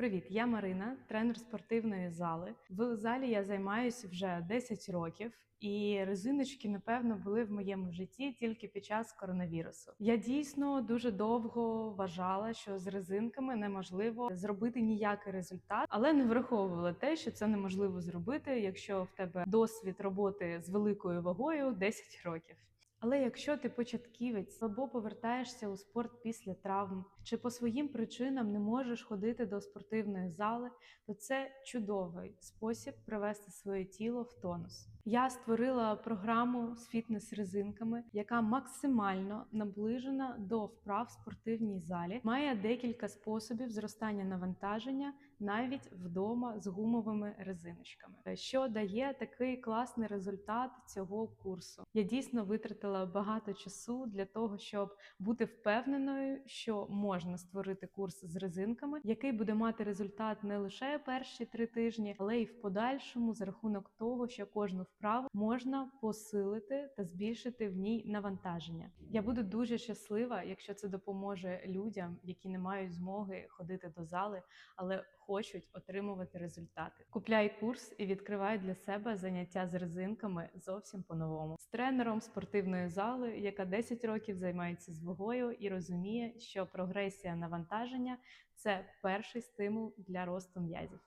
Привіт, я Марина, тренер спортивної зали. В залі я займаюся вже 10 років, і резиночки, напевно, були в моєму житті тільки під час коронавірусу. Я дійсно дуже довго вважала, що з резинками неможливо зробити ніякий результат, але не враховувала те, що це неможливо зробити, якщо в тебе досвід роботи з великою вагою 10 років. Але якщо ти початківець або повертаєшся у спорт після травм, чи по своїм причинам не можеш ходити до спортивної зали, то це чудовий спосіб привести своє тіло в тонус. Я створила програму з фітнес-резинками, яка максимально наближена до вправ в спортивній залі, має декілька способів зростання навантаження навіть вдома з гумовими резиночками, що дає такий класний результат цього курсу. Я дійсно витратила багато часу для того, щоб бути впевненою, що можна створити курс з резинками, який буде мати результат не лише перші три тижні, але й в подальшому за рахунок того, що кожну вправу можна посилити та збільшити в ній навантаження. Я буду дуже щаслива, якщо це допоможе людям, які не мають змоги ходити до зали, але хочуть отримувати результати. Купляй курс і відкривай для себе заняття з резинками зовсім по-новому з тренером спортивної зали, яка 10 років займається з вагою і розуміє, що прогресія навантаження це перший стимул для росту м'язів.